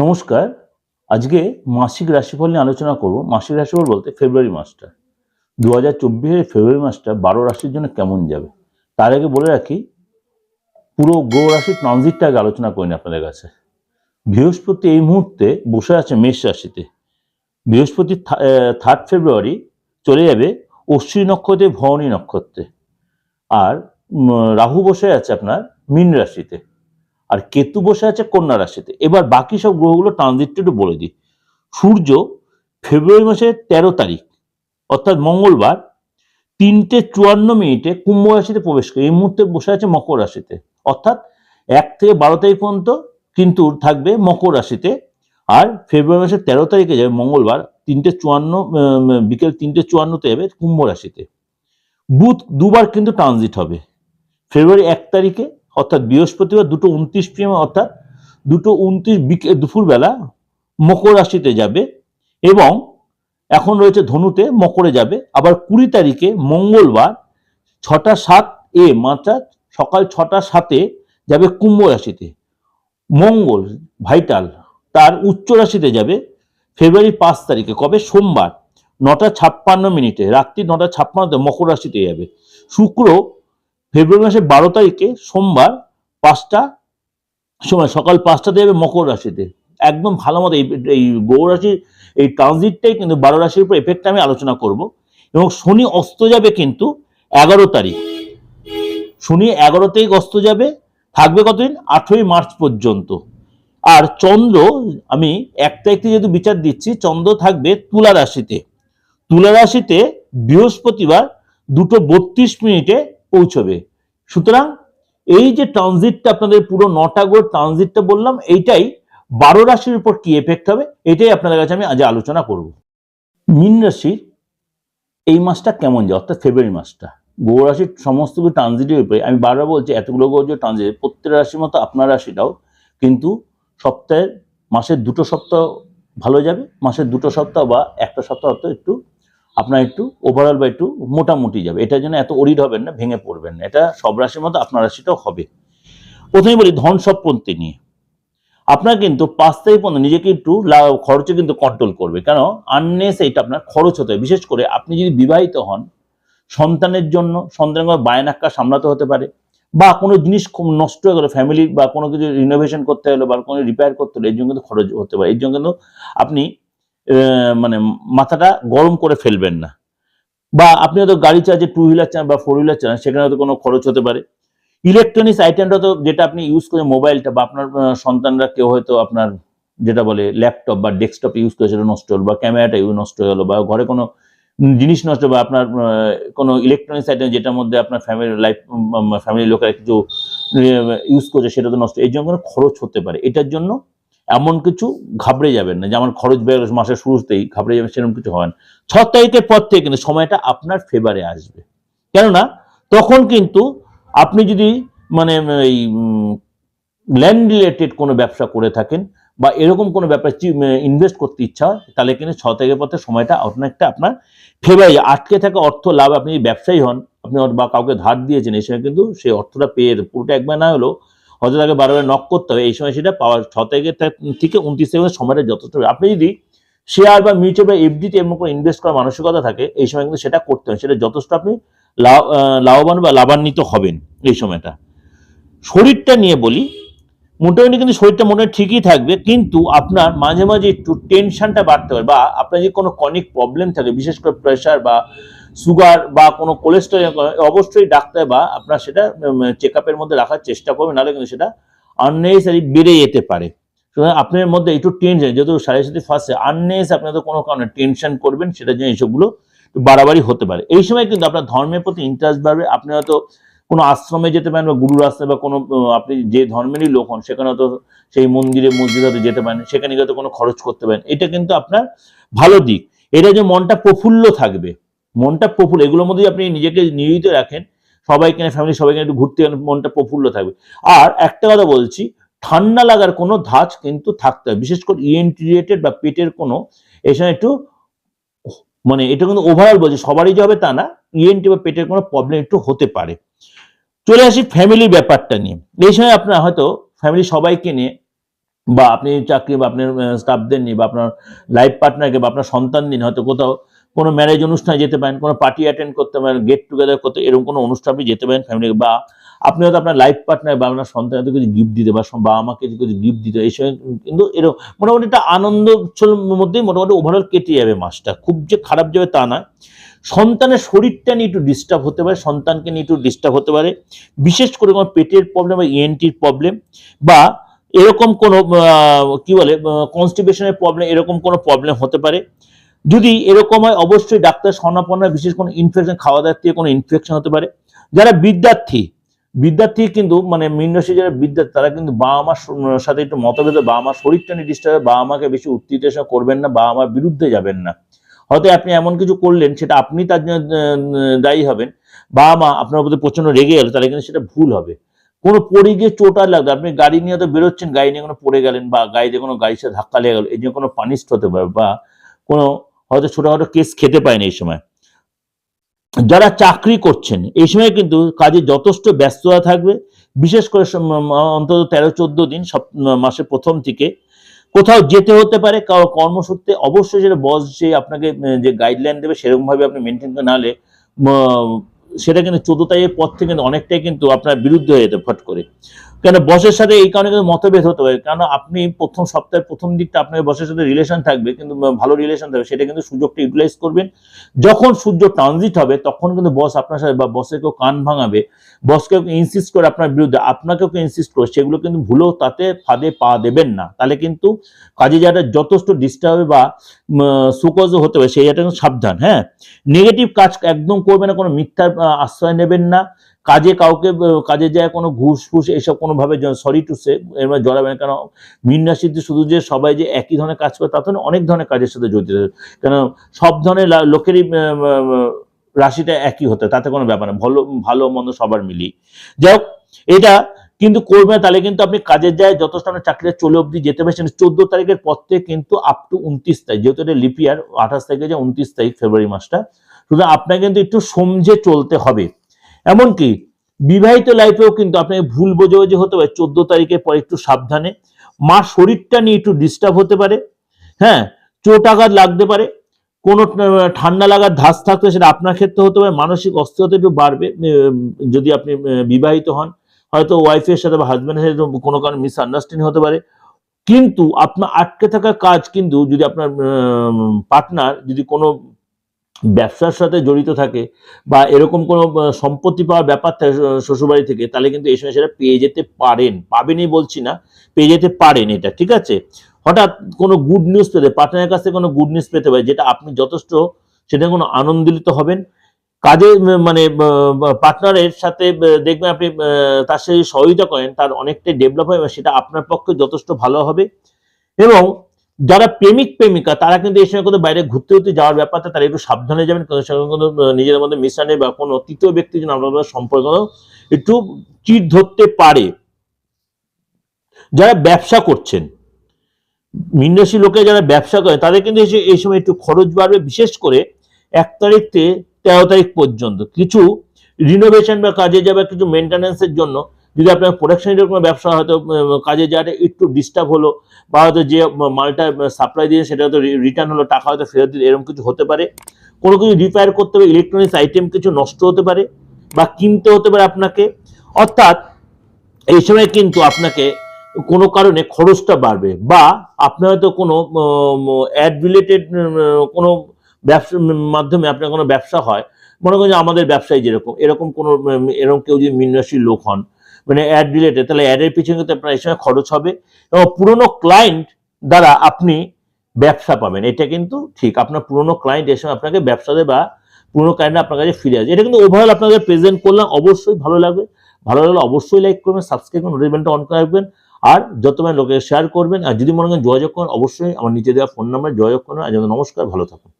নমস্কার। আজকে মাসিক রাশিফল নিয়ে আলোচনা করব। মাসিক রাশিফল বলতে ফেব্রুয়ারি মাসটা। দু হাজার চব্বিশের ফেব্রুয়ারি মাসটা বারো রাশির জন্য কেমন যাবে? তার আগে বলে রাখি, পুরো গ্রহ রাশির ট্রানজিটটা আগে আলোচনা করিনি আপনাদের কাছে। বৃহস্পতি এই মুহূর্তে বসে আছে মেষ রাশিতে। বৃহস্পতি থার্ড ফেব্রুয়ারি চলে যাবে অশ্বিনী নক্ষত্রে ভরণী নক্ষত্রে। আর রাহু বসে আছে আপনার মীন রাশিতে। আর কেতু বসে আছে কন্যা রাশিতে। এবার বাকি সব গ্রহগুলো ট্রানজিটটা একটু বলে দিই। সূর্য ফেব্রুয়ারি মাসের তেরো তারিখ, অর্থাৎ মঙ্গলবার, তিনটে চুয়ান্ন মিনিটে কুম্ভ রাশিতে প্রবেশ করে। এই মুহূর্তে বসে আছে মকর রাশিতে, অর্থাৎ এক থেকে বারো তারিখ পর্যন্ত কিন্তু থাকবে মকর রাশিতে। আর ফেব্রুয়ারি মাসের তেরো তারিখে যাবে মঙ্গলবার, তিনটে চুয়ান্ন বিকেল তিনটে চুয়ান্নতে যাবে কুম্ভ রাশিতে। বুধ দুবার কিন্তু ট্রানজিট হবে। ফেব্রুয়ারি এক তারিখে অর্থাৎ বৃহস্পতিবার দুটো উনত্রিশ পিএম অর্থাৎ দুটো উনত্রিশ দুপুরবেলা মকর রাশিতে যাবে এবং এখন রয়েছে ধনুতে মকরে যাবে। আবার কুড়ি তারিখে মঙ্গলবার ছটা সাত এ অর্থাৎ সকাল ছটা সাতে যাবে কুম্ভ রাশিতে। মঙ্গল ভাইটাল, তার উচ্চ রাশিতে যাবে ফেব্রুয়ারি পাঁচ তারিখে। কবে? সোমবার, নটা ছাপ্পান্ন মিনিটে, রাত্রি নটা ছাপ্পান্নতে মকর রাশিতে যাবে। শুক্র ফেব্রুয়ারি মাসের বারো তারিখে সোমবার পাঁচটা সময় সকাল পাঁচটাতে যাবে মকর রাশিতে। একদম ভালো মতো এই গৌর রাশির এই ট্রানজিটটাই কিন্তু বারো রাশির উপর এফেক্ট আমি আলোচনা করব। এবং শনি অস্ত যাবে কিন্তু এগারো তারিখ। শনি এগারো তারিখ অস্ত যাবে, থাকবে কতদিন? আঠেরোই মার্চ পর্যন্ত। আর চন্দ্র, আমি এক তারিখ থেকে যেহেতু বিচার দিচ্ছি, চন্দ্র থাকবে তুলা রাশিতে। তুলা রাশিতে বৃহস্পতিবার দুটো বত্রিশ মিনিটে পৌঁছবে। সুতরাং এই যে ট্রানজিটটা আপনাদের পুরো নটা গ্রহ ট্রানজিটটা বললাম, এইটাই বারো রাশির উপর কি এফেক্ট হবে, এটাই আপনাদের কাছে আমি আজ আলোচনা করব। মীন রাশির এই মাসটা কেমন যায়? অর্থাৎ ফেব্রুয়ারি মাসটা। গ্রহ রাশির সমস্ত কিছু ট্রানজিটের উপরে, আমি বারবার বলছি, এতগুলো গ্রহ যে ট্রানজিট প্রত্যেক রাশির মতো আপনার রাশিটাও, কিন্তু সপ্তাহের, মাসের দুটো সপ্তাহ ভালো যাবে, মাসের দুটো সপ্তাহ বা একটা সপ্তাহ অর্থাৎ একটু আপনার একটু ওভারঅল বা একটু মোটামুটি যাবে। এটার জন্য এত অরিড হবেন না, ভেঙে পড়বেন না। এটা সব রাশির মতো আপনার রাশিটাও হবে। প্রথমে বলি ধন সম্পত্তি নিয়ে। আপনার কিন্তু পাঁচ তারিখ পর্যন্ত নিজেকে একটু খরচে কিন্তু কন্ট্রোল করবে। কেন? আননেস এইটা আপনার খরচ হতে হয় বিশেষ করে আপনি যদি বিবাহিত হন, সন্তানের জন্য সন্তানের বায়নাক্কা সামলাতে হতে পারে বা কোনো জিনিস খুব নষ্ট হয়ে গেলো ফ্যামিলি বা কোনো কিছু রিনোভেশন করতে হলো বা কোনো রিপেয়ার করতে হলো, এর জন্য কিন্তু খরচ হতে পারে। এর জন্য কিন্তু আপনি মানে মাথাটা গরম করে ফেলবেন না। বা আপনি হয়তো গাড়ি চালাচ্ছে টু হুইলার চান বা ফোর হুইলার চান সেখানে হয়তো কোনো খরচ হতে পারে। ইলেকট্রনিক্স আইটেমটা তো যেটা আপনি ইউজ করেন মোবাইলটা বা আপনার সন্তানরা কেউ হয়তো আপনার যেটা বলে ল্যাপটপ বা ডেস্কটপ ইউজ করে সেটা নষ্ট হলো, বা ক্যামেরাটা ইউজ নষ্ট গেলো, বা ঘরে কোনো জিনিস নষ্ট বা আপনার কোনো ইলেকট্রনিক্স আইটেম যেটার মধ্যে আপনার ফ্যামিলি লাইফ ফ্যামিলির লোকেরা কিছু ইউজ করছে, সেটা তো নষ্ট এই জন্য কোনো খরচ হতে পারে। এটার জন্য এমন কিছু ঘাবড়ে যাবেন না। যে আমার খরচ বেড়ে মাসের শুরুতেই ঘাবড়ে যাবেন, সেরকম কিছু হয় না। ছ তারিখের পর থেকে কিন্তু সময়টা আপনার ফেভারে আসবে। কেননা তখন কিন্তু আপনি যদি মানে এই ল্যান্ড রিলেটেড কোনো ব্যবসা করে থাকেন বা এরকম কোনো ব্যাপার ইনভেস্ট করতে ইচ্ছা হয়, তাহলে কিন্তু ছ থেকে সময়টা অনেকটা আপনার ফেভারে আটকে থাকা অর্থ লাভ, আপনি ব্যবসায়ী হন, আপনি বা কাউকে ধার দিয়েছেন এই সময় কিন্তু সেই অর্থটা পেয়ে পুরোটা একবার না হলেও হয়তো তাকে বারবার নক করতে হবে। এই সময় সেটা পাওয়ার ছ তারিখের থে- থেকে উনত্রিশ তারিখের সময়টা যথেষ্ট। আপনি যদি শেয়ার বা মিউচুয়াল বা এফডিতে এমন করে ইনভেস্ট করার মানসিকতা থাকে, এই সময় কিন্তু সেটা করতে হবে। সেটা যথেষ্ট আপনি লাভ লাভবান বা লাভান্বিত হবেন এই সময়টা। শরীরটা নিয়ে বলি, মোটামুটি কিন্তু শরীরটা মনে হয় ঠিকই থাকবে, কিন্তু আপনার মাঝে মাঝে একটু টেনশনটা বাড়তে পারে বা আপনার যদি কোনো কনিক প্রবলেম থাকে, বিশেষ করে প্রেশার বা সুগার বা কোনো কোলেস্ট্রল অবশ্যই ডাক্তার বা আপনার সেটা চেক মধ্যে রাখার চেষ্টা করবেন, নাহলে কিন্তু সেটা আননেসারি বেড়ে যেতে পারে। সুতরাং আপনার মধ্যে একটু টেনশন যেহেতু সাড়ে সাথে ফার্স্টে আননেস আপনার তো কোনো কারণে টেনশন করবেন, সেটার জন্য এইসবগুলো বাড়াবাড়ি হতে পারে। এই সময় কিন্তু আপনার ধর্মের প্রতি ইন্টারেস্ট বাড়বে, আপনি হয়তো কোনো আশ্রমে যেতে পারেন বা গুরুর আশ্রমে বা কোনো আপনি যে ধর্মেরই লোক হন, সেখানে হয়তো সেই মন্দিরে, মসজিদে হয়তো যেতে পারেন, সেখানে হয়তো কোনো খরচ করতে পারেন। এটা কিন্তু আপনার ভালো দিক। এটা যে মনটা প্রফুল্ল থাকবে। মনটা প্রফুল্ল, এগুলোর মধ্যে আপনি নিজেকে নিয়োজিত রাখেন, সবাই সবাইকে ফ্যামিলি সবাইকে একটু ঘুরতে গেলে মনটা প্রফুল্ল থাকবে। আর একটা কথা বলছি, ঠান্ডা লাগার কোনো ধাঁচ কিন্তু থাকতে হবে, বিশেষ করে ইএনটি রিলেটেড বা পেটের কোনো সময় একটু মানে এটা কিন্তু ওভারঅল বলছি, সবারই যে হবে তা না ইএনটি বা পেটের কোনো প্রবলেম একটু হতে পারে। চলে আসি ফ্যামিলি ব্যাপারটা নিয়ে। এই সময় আপনার হয়তো ফ্যামিলি সবাইকে নিয়ে বা আপনি চাকরি, বা আপনার স্টাফদের নিয়ে, বা আপনার লাইফ পার্টনারকে বা আপনার সন্তান নিয়ে, হয়তো কোথাও কোনো ম্যারেজ অনুষ্ঠানে যেতে পারেন, কোনো পার্টি অ্যাটেন্ড করতে পারেন গেট টুগেদার করতে, এরকম কোনো অনুষ্ঠান আপনি যেতে পারেন ফ্যামিলি বা আপনি হয়তো আপনার লাইফ পার্টনার বা আপনার সন্তানকে কিছু গিফট দিতে বা বাবা মাকে কিছু গিফট দিতে এই সময় কিন্তু এরকম মোটামুটি একটা আনন্দ মধ্যেই মোটামুটি ওভারঅল কেটে যাবে মাসটা। খুব যে খারাপ যাবে তা না সন্তানের শরীরটা নিয়ে একটু ডিস্টার্ব হতে পারে, সন্তানকে নিয়ে একটু ডিস্টার্ব হতে পারে। বিশেষ করে কোনো পেটের প্রবলেম বা ইএনটির প্রবলেম বা এরকম কোনো কি বলে কনস্টিপেশনের প্রবলেম এরকম কোনো প্রবলেম হতে পারে। যদি এরকম হয়, অবশ্যই ডাক্তার শরণাপন্ন বিশেষ কোনো ইনফেকশন খাওয়া দাওয়ার থেকে কোনো ইনফেকশন হতে পারে। যারা বিদ্যার্থী বিদ্যার্থী কিন্তু মানে মিনরাশি যারা বিদ্যার্থী, তারা কিন্তু বাবা মার সাথে একটু মতভেদ, বাবা মার শরীরটা নিয়ে ডিস্টার্ব বাবা মাকে বেশি উত্তেজনা করবেন না, বাবা মার বিরুদ্ধে যাবেন না। হয়তো আপনি এমন কিছু করলেন, সেটা আপনি তার জন্য দায়ী হবেন, বাবা মা আপনার প্রতি প্রচণ্ড রেগে গেল, তাহলে কিন্তু সেটা ভুল হবে। কোনো পড়ে গিয়ে চোট আর লাগবে আপনি গাড়ি নিয়ে তো বেরোচ্ছেন, গাড়ি নিয়ে কোনো পড়ে গেলেন, বা গাড়িতে কোনো গাড়ির সাথে ধাক্কা লেগে গেল এই জন্য কোনো পানিশড হতে পারে, বা কোনো হয়তো ছোটখাটো কেস খেতে পারেন এই সময়। যারা চাকরি করছেন, এই সময় কিন্তু কাজে যথেষ্ট ব্যস্ততা থাকবে। বিশেষ করে অন্তত তেরো, চোদ্দ দিন সব মাসের প্রথম থেকে। কোথাও যেতে হতে পারে, কারও কর্মসূত্রে অবশ্যই সেটা বস যে আপনাকে যে গাইডলাইন দেবে সেরকম ভাবে আপনি মেনটেন করে নাহলে সেটা কিন্তু চোদ্দ তারিখের পর থেকে অনেকটাই কিন্তু আপনার বিরুদ্ধে হয়ে যেতে, ফট করে। কেন বসের সাথে এই কারণে কিন্তু মতভেদ হতে পারে? কারণ আপনি প্রথম সপ্তাহের প্রথম দিকটা আপনার বসের সাথে রিলেশন থাকবে, কিন্তু ভালো রিলেশন থাকবে, সেটা কিন্তু সুযোগটা ইউটিলাইজ করবেন। যখন সূর্য ট্রানজিট হবে, তখন কিন্তু বস আপনার সাথে বা বসের কেউ কান ভাঙাবে বসকে ইনসিস্ট করে আপনার বিরুদ্ধে, আপনাকেও ইনসিস্ট করে, সেগুলো কিন্তু ভুলেও তাতে ফাঁদে পা দেবেন না। তাহলে কিন্তু কাজে যারা যথেষ্ট ডিস্টার্ব হবে বা সুকজ হতে হবে সেই জায়গাটা সাবধান হ্যাঁ? নেগেটিভ কাজ একদম করবে না, কোনো মিথ্যার আশ্রয় নেবেন না। কাজে কাউকে কাজে যায় কোনো ঘুষ ফুস এইসব কোনোভাবে সরি টু সে মধ্যে জড়াবেন না। কেন মীন রাশিতে শুধু যে সবাই যে একই ধরনের কাজ করে তা তো অনেক ধরনের কাজের সাথে জড়িত। কেন সব ধরনের লোকেরই রাশিটা একই হতে, তাতে কোনো ব্যাপার না। ভালো ভালো মন্দ সবার মিলি। যাই হোক, এটা কিন্তু করবে তাহলে কিন্তু আপনি কাজের যায় যথেষ্ট আপনার চাকরিটা চলে অবধি যেতে পারছেন। চোদ্দ তারিখের পর থেকে কিন্তু আপ টু উনত্রিশ তারিখ, যেহেতু এটা লিপিয়ার আঠাশ তারিখে যে উনত্রিশ তারিখ ফেব্রুয়ারি মাসটা, সুতরাং আপনাকে কিন্তু একটু সমঝে চলতে হবে। এমনকি বিবাহিত লাইফেও কিন্তু আপনাকে ভুল বোঝাবুঝি হতে পারে, চোদ্দ তারিখের পর একটু সাবধানে। মা শরীরটা নিয়ে একটু ডিস্টার্ব হতে পারে হ্যাঁ চোট আঘাত লাগতে পারে, কোনো ঠান্ডা লাগার ধাস থাকতে সেটা আপনার ক্ষেত্রে হতে পারে, মানসিক অস্থিরতা একটু বাড়বে যদি আপনি বিবাহিত হন, হয়তো ওয়াইফের সাথে বা হাজব্যান্ডের সাথে কোনো কারণে মিসআন্ডারস্ট্যান্ডিং হতে পারে। কিন্তু আপনার আটকে থাকা কাজ কিন্তু যদি আপনার পার্টনার যদি কোনো ব্যবসার সাথে জড়িত থাকে বা এরকম কোনো সম্পত্তি পাওয়ার ব্যাপার থাকে শ্বশুরবাড়ি থেকে, তাহলে কিন্তু এই সময় সেটা পেয়ে যেতে পারেন। পাবেনই বলছি না, পেয়ে যেতে পারেন এটা, ঠিক আছে? হঠাৎ কোনো গুড নিউজ পেতে, পার্টনারের কাছ থেকে কোনো গুড নিউজ পেতে পারে, যেটা আপনি যথেষ্ট সেটা কোনো আনন্দিত হবেন। কাজে মানে পার্টনারের সাথে দেখবেন আপনি তার সাথে সহযোগিতা করেন, তার অনেকটাই ডেভেলপ হয় সেটা আপনার পক্ষে যথেষ্ট ভালো হবে। এবং যারা প্রেমিক প্রেমিকা তারা কিন্তু এই সময় কোথাও বাইরে ঘুরতে ঘুরতে যাওয়ার ব্যাপারটা তারা একটু সাবধানে যাবেন কোনো কোনো আহ, নিজেদের মধ্যে মিশানে বা কোনো তৃতীয় ব্যক্তি যেন আপনাদের সম্পর্ক একটু চিট ধরতে পারে। যারা ব্যবসা করছেন মিনরাশি লোকে যারা ব্যবসা করে তাদের কিন্তু এই সময় একটু খরচ বাড়বে বিশেষ করে এক তারিখ থেকে তেরো তারিখ পর্যন্ত। কিছু রিনোভেশন বা কাজে যাবে কিছু মেনটেন্যান্সের জন্য যদি আপনার প্রোডাকশনের কোনো ব্যবসা হয়তো কাজে যাওয়াটা একটু ডিস্টার্ব হলো, বা হয়তো যে মালটা সাপ্লাই দিয়ে সেটা হয়তো রিটার্ন হলো, টাকা হয়তো ফেরত দিলে এরকম কিছু হতে পারে। কোনো কিছু রিপেয়ার করতে হবে ইলেকট্রনিক্স আইটেম কিছু নষ্ট হতে পারে, বা কিনতে হতে পারে আপনাকে। অর্থাৎ, এই সময় কিন্তু আপনাকে কোনো কারণে খরচটা বাড়বে, বা আপনার হয়তো কোনো অ্যাড রিলেটেড কোনো ব্যবসা মাধ্যমে আপনার কোনো ব্যবসা হয়, মনে করেন আমাদের ব্যবসায়ী যেরকম, এরকম কোনো এরকম কেউ যদি মিনরাশির লোক হন মানে অ্যাড রিলেটেড তাহলে অ্যাডের পিছনে কিন্তু আপনার এই সময় খরচ হবে। এবং পুরনো ক্লায়েন্ট দ্বারা আপনি ব্যবসা পাবেন, এটা কিন্তু ঠিক। আপনার পুরনো ক্লায়েন্ট সময় আপনাকে ব্যবসাতে বা পুরনো ক্লায়েন্ট আপনার কাছে ফিরে আসবে। এটা কিন্তু ওভারঅল আপনাদের প্রেজেন্ট করলাম, অবশ্যই ভালো লাগবে। ভালো লাগলে অবশ্যই লাইক করবেন সাবস্ক্রাইব করুন নোটিফিকেশনটা অন করে রাখবেন। আর যত লোকে শেয়ার করবেন, আর যদি মনে করেন যোগাযোগ করেন, অবশ্যই আমার নিচে দেওয়া ফোন নাম্বার যোগাযোগ করুন আর নমস্কার, ভালো থাকুন।